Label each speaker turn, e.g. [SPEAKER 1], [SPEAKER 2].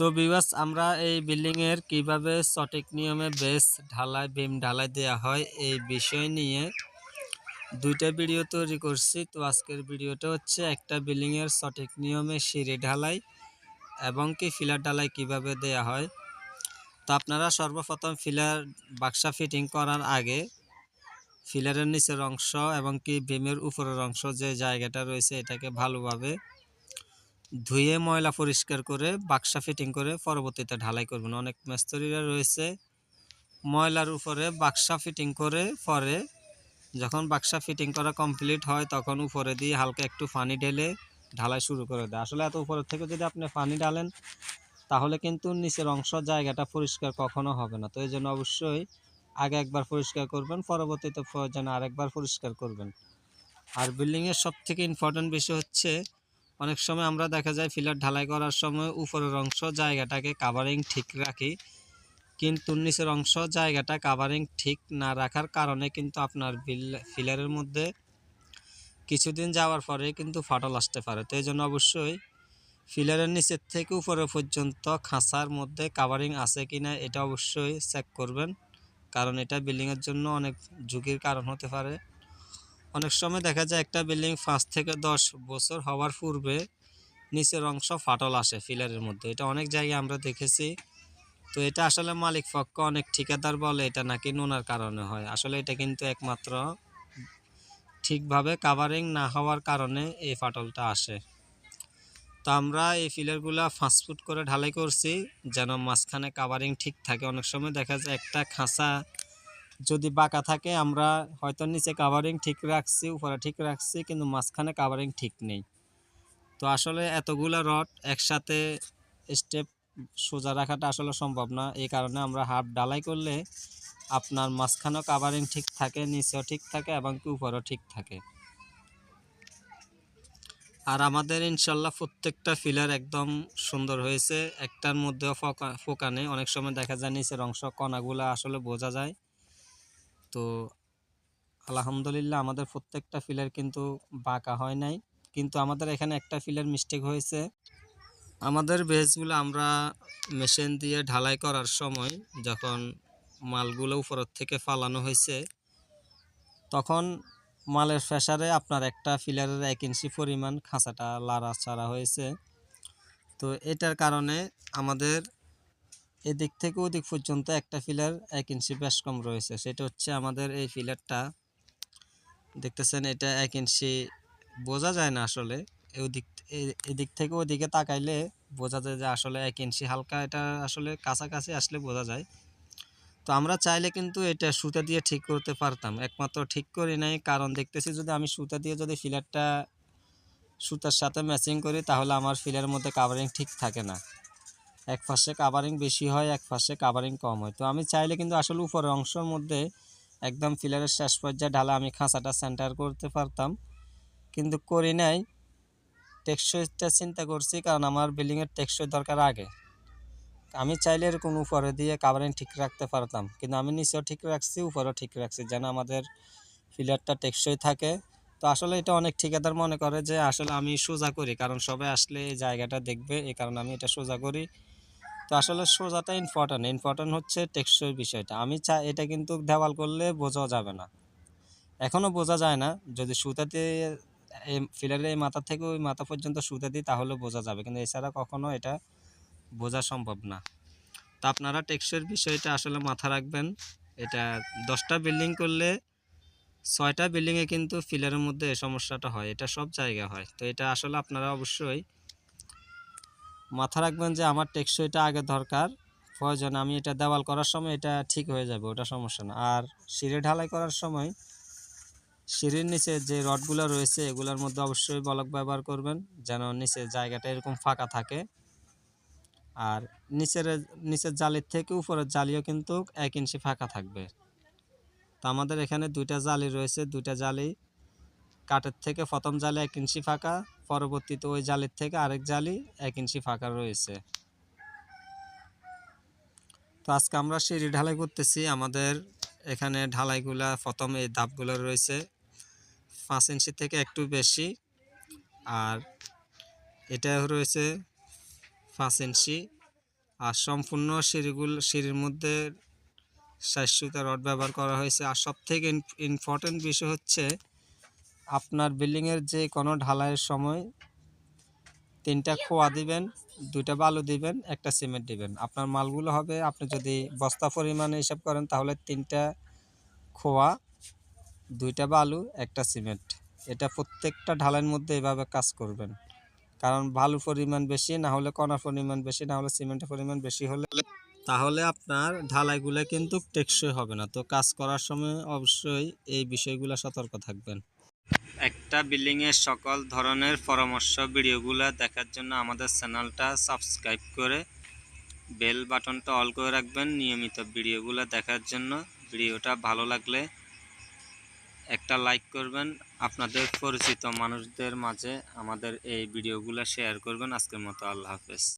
[SPEAKER 1] তো বিবাস আমরা এই বিল্ডিংয়ের কীভাবে সঠিক নিয়মে বেস ঢালাই বিম ঢালাই দেওয়া হয় এই বিষয় নিয়ে দুইটা ভিডিও তৈরি করছি। তো আজকের ভিডিওটা হচ্ছে একটা বিল্ডিংয়ের সঠিক নিয়মে সিঁড়ি ঢালাই এবং কি ফিলার ঢালাই কীভাবে দেয়া হয়। তো আপনারা সর্বপ্রথম ফিলার বাক্সা ফিটিং করার আগে ফিলারের নিচের অংশ এবং কি বিমের উপরের অংশ যে জায়গাটা রয়েছে, এটাকে ভালোভাবে ধুয়ে ময়লা পরিষ্কার করে, বাক্সা ফিটিং করে পরবর্তীতে ঢালাই করবেন। অনেক মিস্ত্রিরা রয়েছে ময়লার উপরে বাক্সা ফিটিং করে পরে, যখন বাক্সা ফিটিং করা কমপ্লিট হয় তখন উপরে দিয়ে হালকা একটু পানি ঢেলে ঢালাই শুরু করে দেয়। আসলে এত উপরের থেকে যদি আপনি পানি ঢালেন, তাহলে কিন্তু নিচের অংশ জায়গাটা পরিষ্কার কখনো হবে না। তো এই জন্য অবশ্যই আগে একবার পরিষ্কার করবেন, পরবর্তীতে প্রয়োজনে আরেকবার পরিষ্কার করবেন। আর বিল্ডিংয়ের সব থেকে ইম্পর্টেন্ট বিষয় হচ্ছে অনেক সময় আমরা দেখা যায় ফিলার ঢালাই করার সময় উপরের অংশ জায়গাটাকে কাভারিং ঠিক রাখি, কিন্তু নিচের অংশ জায়গাটা কাভারিং ঠিক না রাখার কারণে কিন্তু আপনার ফিলারের মধ্যে কিছুদিন যাওয়ার পরে কিন্তু ফাটল আসতে পারে। তো এই জন্য অবশ্যই ফিলারের নিচের থেকে উপরে পর্যন্ত খাঁচার মধ্যে কাভারিং আছে কিনা এটা অবশ্যই চেক করবেন, কারণ এটা বিল্ডিংয়ের জন্য অনেক ঝুঁকির কারণ হতে পারে। অনেক সময় দেখা যায় একটা বিল্ডিং পাঁচ থেকে দশ বছর হওয়ার পূর্বে নিচের অংশ ফাটল আসে ফিলারের মধ্যে। এটা অনেক জায়গায় আমরা দেখেছি। তো এটা আসলে মালিক পক্ষ অনেক ঠিকাদার বলে, এটা নাকি নোনার কারণে হয়। আসলে এটা কিন্তু একমাত্র ঠিকভাবে কাভারিং না হওয়ার কারণে এই ফাটলটা আসে। তো আমরা এই ফিলারগুলা ফুট করে ঢালাই করছি, যেন মাঝখানে কাভারিং ঠিক থাকে। অনেক সময় দেখা যায় একটা খাঁচা যদি বাঁকা থাকে, আমরা হয়তো নিচে কাভারিং ঠিক রাখছি, উপরে ঠিক রাখছি, কিন্তু মাঝখানে কাভারিং ঠিক নেই। তো আসলে এতগুলা রড একসাথে স্টেপ সোজা রাখাটা আসলে সম্ভব না। এই কারণে আমরা হাফ ডালাই করলে আপনার মাঝখানেও কাভারিং ঠিক থাকে, নিচেও ঠিক থাকে এবং কি উপরেও ঠিক থাকে। আর আমাদের ইনশাল্লাহ প্রত্যেকটা ফিলার একদম সুন্দর হয়েছে। একটার মধ্যেও ফোকা ফোকা নেই। অনেক সময় দেখা যায় নিচের অংশ কণাগুলো আসলে বোঝা যায়। তো আলহামদুলিল্লাহ আমাদের প্রত্যেকটা ফিলার কিন্তু বাঁকা হয় নাই। কিন্তু আমাদের এখানে একটা ফিলার মিস্টেক হয়েছে। আমাদের বেসগুলো আমরা মেশিন দিয়ে ঢালাই করার সময় যখন মালগুলো উপরের থেকে ফালানো হয়েছে, তখন মালের প্রেসারে আপনার একটা ফিলারের এক ইঞ্চি পরিমাণ খাঁচাটা লাড়া ছাড়া হয়েছে। তো এটার কারণে আমাদের এদিক থেকে ওদিক পর্যন্ত একটা ফিলার এক ইঞ্চি বেশ কম রয়েছে। সেটা হচ্ছে আমাদের এই ফিলারটা দেখতেছেন, এটা এক ইঞ্চি বোঝা যায় না আসলে। ওদিক এদিক থেকে ওদিকে তাকাইলে বোঝা যায় যে আসলে এক ইঞ্চি হালকা। এটা আসলে কাছাকাছি আসলে বোঝা যায়। তো আমরা চাইলে কিন্তু এটা সুতা দিয়ে ঠিক করতে পারতাম। একমাত্র ঠিক করি নাই, কারণ দেখতেছি যদি আমি সুতা দিয়ে যদি ফিলারটা সুতার সাথে ম্যাচিং করি, তাহলে আমার ফিলের মধ্যে কাভারিং ঠিক থাকে না। এক পাশে কাভারিং বেশি হয়, এক পাশে কাভারিং কম হয়। তো আমি চাইলে কিন্তু আসলে উপরের অংশের মধ্যে একদম ফিলারের শেষ পর্যায়ে ঢালা আমি খাঁচাটা সেন্টার করতে পারতাম। কিন্তু করি নাই, টেকসইটা চিন্তা করছি কারণ আমার বিল্ডিংয়ের টেকসই দরকার আগে। আমি চাইলে এরকম উপরে দিয়ে কাভারিং ঠিক রাখতে পারতাম, কিন্তু আমি নিচেও ঠিক রাখছি, উপরেও ঠিক রাখছি, যেন আমাদের ফিলারটা টেকসই থাকে। তো আসলে এটা অনেক ঠিকাদার মনে করে যে আসলে আমি সোজা করি, কারণ সবাই আসলে এই জায়গাটা দেখবে, এই কারণে আমি এটা সোজা করি। তো আসলে সোজাটা ইম্পর্ট্যান্ট ইম্পর্ট্যান্ট হচ্ছে টেকসই বিষয়টা। আমি চাই এটা কিন্তু দেওয়াল করলে বোঝা যাবে না। এখনও বোঝা যায় না। যদি সুতাতে এই ফিলারের এই মাথা থেকে ওই মাথা পর্যন্ত সুতা দিই, তাহলে বোঝা যাবে। কিন্তু এছাড়া কখনো এটা বোঝা সম্ভব না। তো আপনারা টেক্সের বিষয়টা আসলে মাথা রাখবেন। এটা দশটা বিল্ডিং করলে ছয়টা বিল্ডিংয়ে কিন্তু ফিলারের মধ্যে এই সমস্যাটা হয়। এটা সব জায়গা হয়। তো এটা আসলে আপনারা অবশ্যই মাথা রাখবেন যে আমার টেকসইটা আগে দরকার, প্রয়োজন। আমি এটা দেওয়াল করার সময় এটা ঠিক হয়ে যাবে, ওটা সমস্যা না। আর সিঁড়ি ঢালাই করার সময় সিঁড়ির নিচে যে রডগুলো রয়েছে, এগুলোর মধ্যে অবশ্যই বলক ব্যবহার করবেন, যেন নিচে জায়গাটা এরকম ফাঁকা থাকে। আর নিচের নিচের জালির থেকে উপরের জালিও কিন্তু এক ইঞ্চি ফাঁকা থাকবে। তো আমাদের এখানে দুইটা জালি রয়েছে, দুইটা জালি কাঠের থেকে প্রথম জালে এক ইঞ্চি ফাঁকা, পরবর্তীতে ওই জালের থেকে আরেক জালি এক ইঞ্চি ফাঁকা রয়েছে। তো আজকে আমরা সিঁড়ি ঢালাই করতেছি। আমাদের এখানে ঢালাইগুলা, প্রথম এই ধাপগুলো রয়েছে। পাঁচ ইঞ্চি থেকে একটু বেশি। আর এটা রয়েছে পাঁচ ইঞ্চি। আর সম্পূর্ণ সিঁড়িগুলো, সিঁড়ির মধ্যে সাতশোটা রড ব্যবহার করা হয়েছে। আর সব থেকে ইম্পর্টেন্ট বিষয় হচ্ছে আপনার বিল্ডিংয়ের যে কোনো ঢালাইয়ের সময় তিনটা খোয়া দিবেন, দুইটা বালু দিবেন, একটা সিমেন্ট দিবেন। আপনার মালগুলো হবে, আপনি যদি বস্তা পরিমাণে হিসাব করেন তাহলে তিনটা খোয়া, দুইটা বালু, একটা সিমেন্ট এটা প্রত্যেকটা ঢালাইয়ের মধ্যে এভাবে কাজ করবেন। কারণ বালু পরিমাণ বেশি, না হলে কণার পরিমাণ বেশি, না হলে সিমেন্টের পরিমাণ বেশি হলে তাহলে আপনার ঢালাইগুলো কিন্তু টেকসই হবে না। তো কাজ করার সময় অবশ্যই এই বিষয়গুলো সতর্ক থাকবেন। একটা বিল্ডিংয়ের সকল ধরনের পরামর্শ ভিডিওগুলো দেখার জন্য আমাদের চ্যানেলটা সাবস্ক্রাইব করে বেল বাটনটা অল করে রাখবেন নিয়মিত ভিডিওগুলো দেখার জন্য। ভিডিওটা ভালো লাগলে একটা লাইক করবেন। আপনাদের পরিচিত মানুষদের মাঝে আমাদের এই ভিডিওগুলো শেয়ার করবেন। আজকের মতো আল্লাহ হাফেজ।